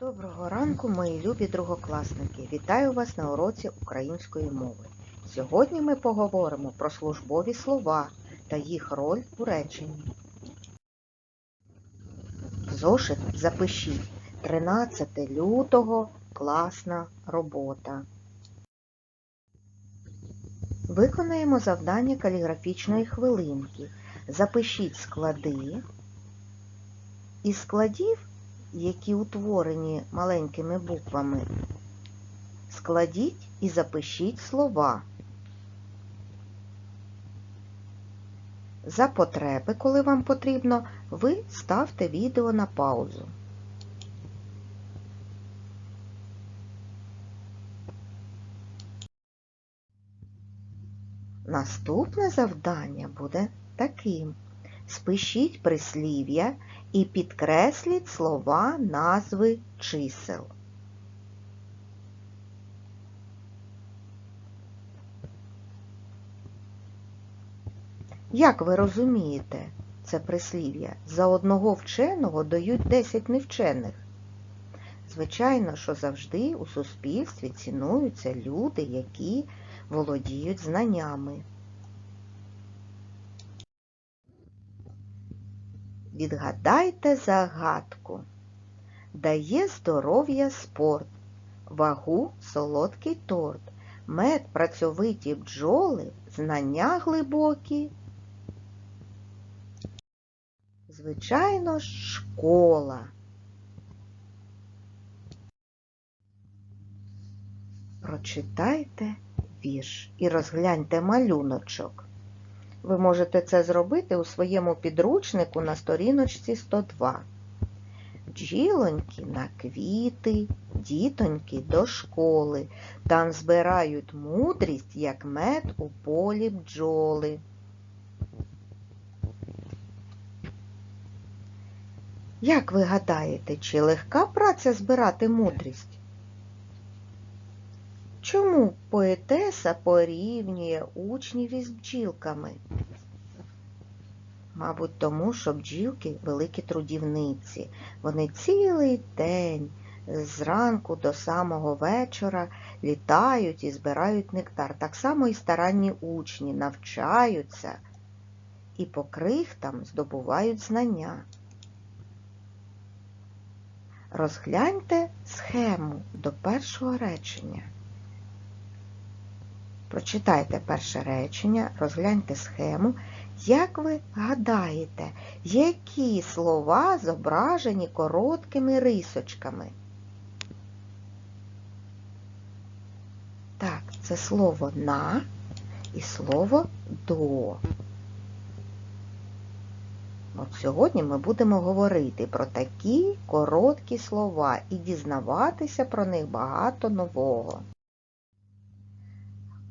Доброго ранку, мої любі другокласники! Вітаю вас на уроці української мови. Сьогодні ми поговоримо про службові слова та їх роль у реченні. В зошит запишіть 13 лютого класна робота. Виконаємо завдання каліграфічної хвилинки. Запишіть склади. Із складів які утворені маленькими буквами, складіть і запишіть слова. За потреби, коли вам потрібно, ви ставте відео на паузу. Наступне завдання буде таким. Спишіть прислів'я і підкресліть слова назви чисел. Як ви розумієте це прислів'я? За одного вченого дають 10 невчених. Звичайно, що завжди у суспільстві цінуються люди, які володіють знаннями. Відгадайте загадку. Дає здоров'я спорт, вагу солодкий торт, мед працьовиті бджоли, знання глибокі. Звичайно ж, школа. Прочитайте вірш і розгляньте малюночок. Ви можете це зробити у своєму підручнику на сторіночці 102. Бджілоньки на квіти, дітоньки до школи, там збирають мудрість, як мед у полі бджоли. Як ви гадаєте, чи легка праця збирати мудрість? Чому поетеса порівнює учнів із бджілками? Мабуть, тому, що бджілки великі трудівниці. Вони цілий день зранку до самого вечора літають і збирають нектар. Так само і старанні учні навчаються і по крихтам здобувають знання. Розгляньте схему до першого речення. Прочитайте перше речення, розгляньте схему. Як ви гадаєте, які слова зображені короткими рисочками? Так, це слово на і слово до. От сьогодні ми будемо говорити про такі короткі слова і дізнаватися про них багато нового.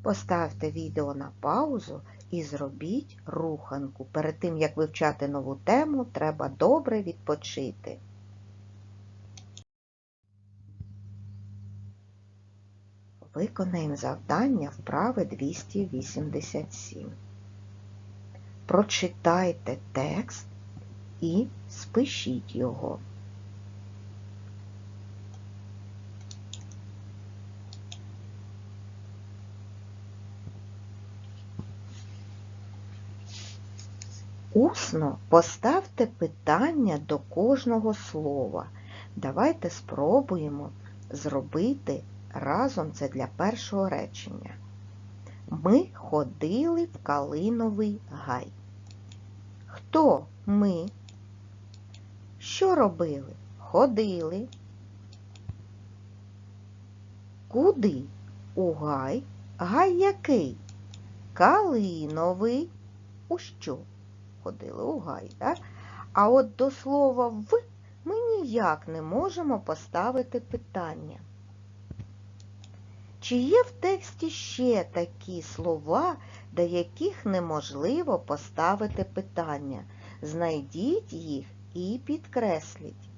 Поставте відео на паузу і зробіть руханку. Перед тим, як вивчати нову тему, треба добре відпочити. Виконаємо завдання вправи 287. Прочитайте текст і спишіть його. Усно поставте питання до кожного слова. Давайте спробуємо зробити разом це для першого речення. Ми ходили в Калиновий гай. Хто ми? Що робили? Ходили. Куди? У гай. Гай який? Калиновий. У що? Ходили у гай. Так? А от до слова в ми ніяк не можемо поставити питання. Чи є в тексті ще такі слова, до яких неможливо поставити питання? Знайдіть їх і підкресліть.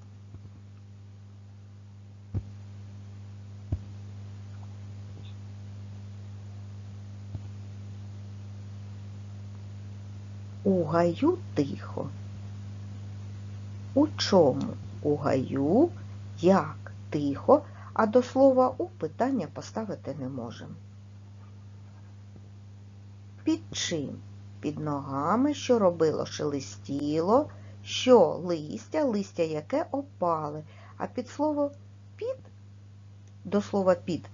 У гаю тихо. У чому? У гаю як? тихо, а до слова у питання поставити не можемо. Під чим? Під ногами, що робило, шелестіло, що листя, листя яке опали, а під слово під, до слова під,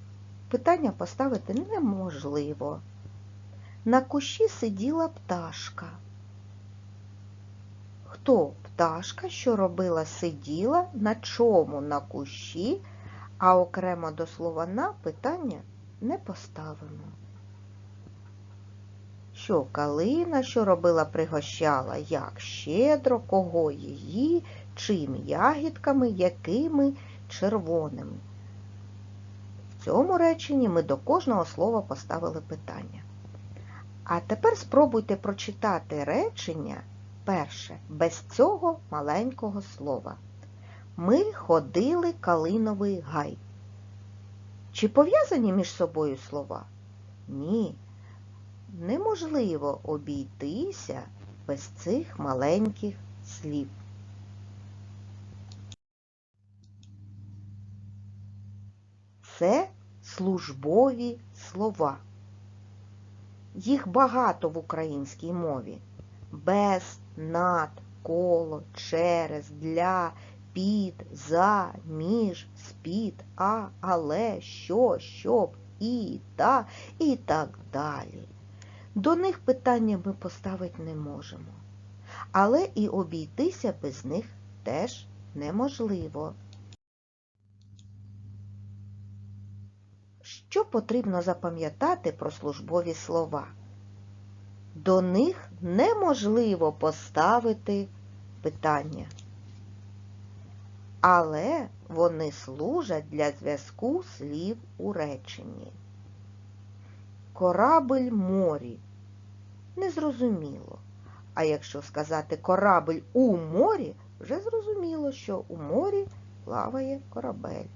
питання поставити неможливо. На кущі сиділа пташка. Хто пташка, що робила, сиділа, на чому на кущі, а окремо до слова на питання не поставимо. Що калина, що робила, пригощала, як щедро, кого її, чим ягідками, якими червоними. В цьому реченні ми до кожного слова поставили питання. А тепер спробуйте прочитати речення перше, без цього маленького слова. Ми ходили калиновий гай. Чи пов'язані між собою слова? Ні. Неможливо обійтися без цих маленьких слів. Це службові слова. Їх багато в українській мові. Без, над, коло, через, для, під, за, між, з-під, а, але, що, щоб, і, та, і так далі. До них питання ми поставити не можемо. Але і обійтися без них теж неможливо. Що потрібно запам'ятати про службові слова? До них неможливо поставити питання. Але вони служать для зв'язку слів у реченні. Корабель морі. Незрозуміло. А якщо сказати корабель у морі, вже зрозуміло, що у морі плаває корабель.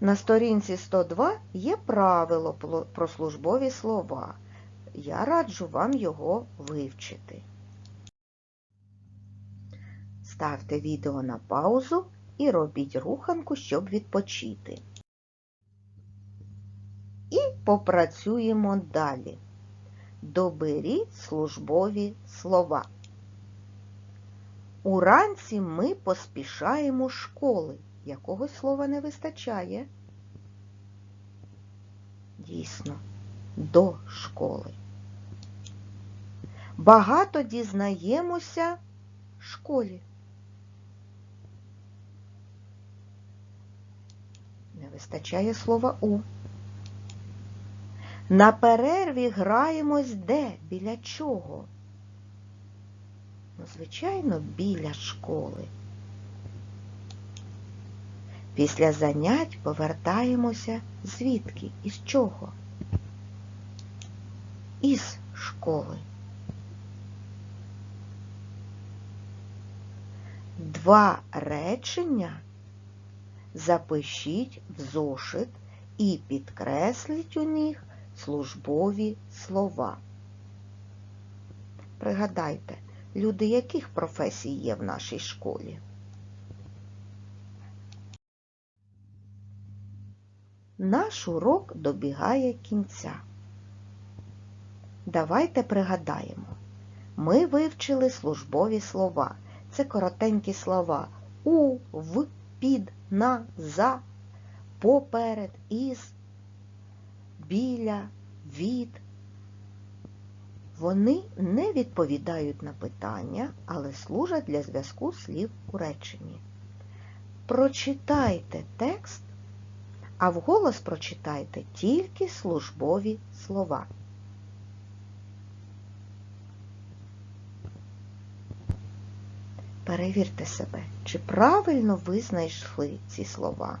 На сторінці 102 є правило про службові слова. Я раджу вам його вивчити. Ставте відео на паузу і робіть руханку, щоб відпочити. І попрацюємо далі. Доберіть службові слова. Уранці ми поспішаємо школи. Якогось слова не вистачає. Дійсно, до школи. Багато дізнаємося школі. Не вистачає слова у. На перерві граємось де? Біля чого? Ну, звичайно, біля школи. Після занять повертаємося звідки? Із чого? Із школи. Два речення запишіть в зошит і підкресліть у них службові слова. Пригадайте, люди яких професій є в нашій школі? Наш урок добігає кінця. Давайте пригадаємо. Ми вивчили службові слова. Це коротенькі слова у, в, під, на, за, поперед, із, біля, від. Вони не відповідають на питання, але служать для зв'язку слів у реченні. Прочитайте текст, а вголос прочитайте тільки службові слова. Перевірте себе, чи правильно ви знайшли ці слова.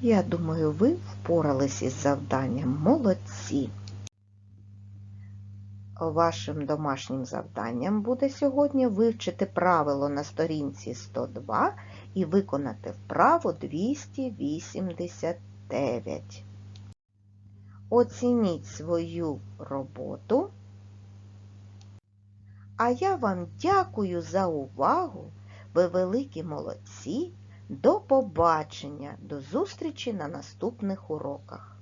Я думаю, ви впорались із завданням. Молодці! Вашим домашнім завданням буде сьогодні вивчити правило на сторінці 102 і виконати вправу 289. Оцініть свою роботу. А я вам дякую за увагу. Ви великі молодці. До побачення, до зустрічі на наступних уроках.